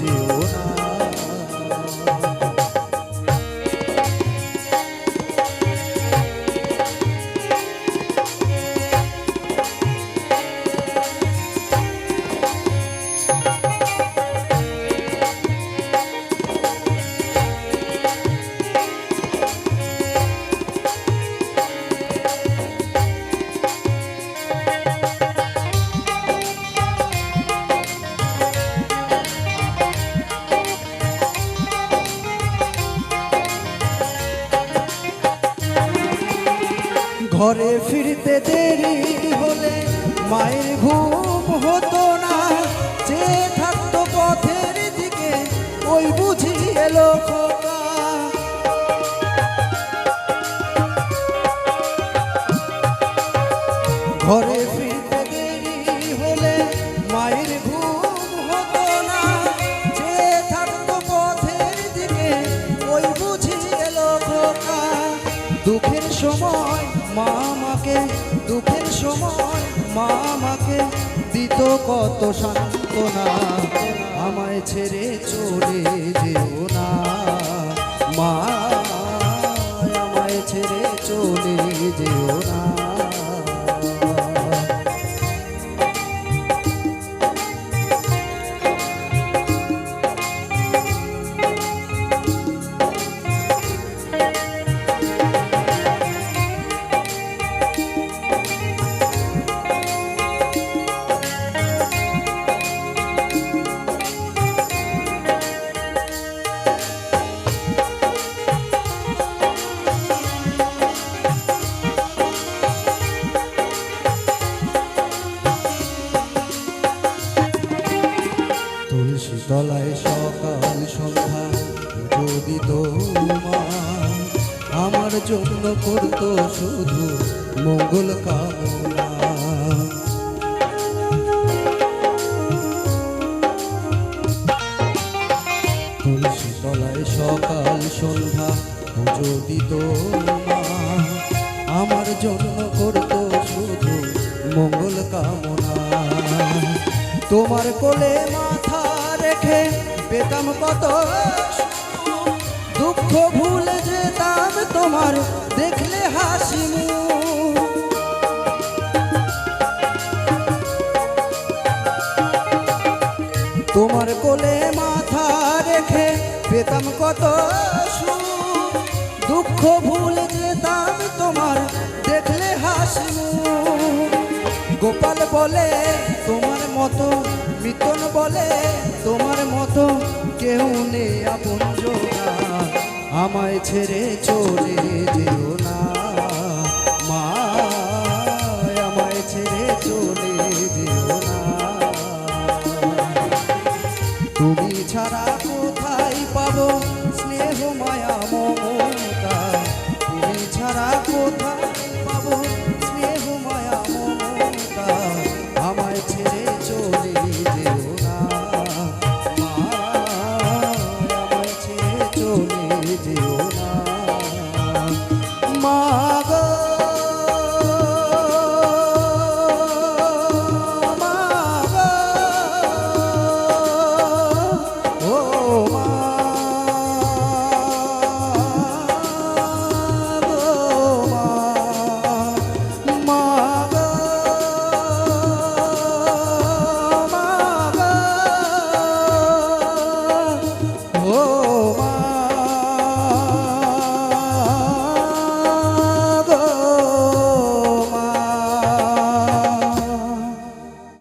যেও না। ঘরে ফিরতে দেরি হলে মায়ের ঘুম হতো না। যে থাকতো পথের দিকে, ওই বুঝি এলো ঘরে ফিরতে দেরি হলে মায়ের মা আমাকে দুঃখের সময় মা আমাকে দিত কত সান্ত্বনা। আমায় ছেড়ে চলে যেও না। তলায় সকাল সন্ধ্যা, যদি মা আমার জন্য করতো শুধু মঙ্গল কামনা। তুলসী তলায় সকাল সন্ধ্যা দিত মা আমার জন্য করতো শুধু মঙ্গল কামনা। তোমার কোলে মাথা রেখে পেতাম কত দুঃখ ভুলে যেতাম তোমার, দেখলে হাসি তোমার কোলে মাথা রেখে পেতাম কত। দুঃখ ভুলে যেতাম তোমার, দেখলে হাসি গোপাল বলে মতো মিতন বলে তোমার মতো কেউ নেই আপন আমায় ছেড়ে চলে যেও না। মা, আমায় ছেড়ে চলে যেও de Deus.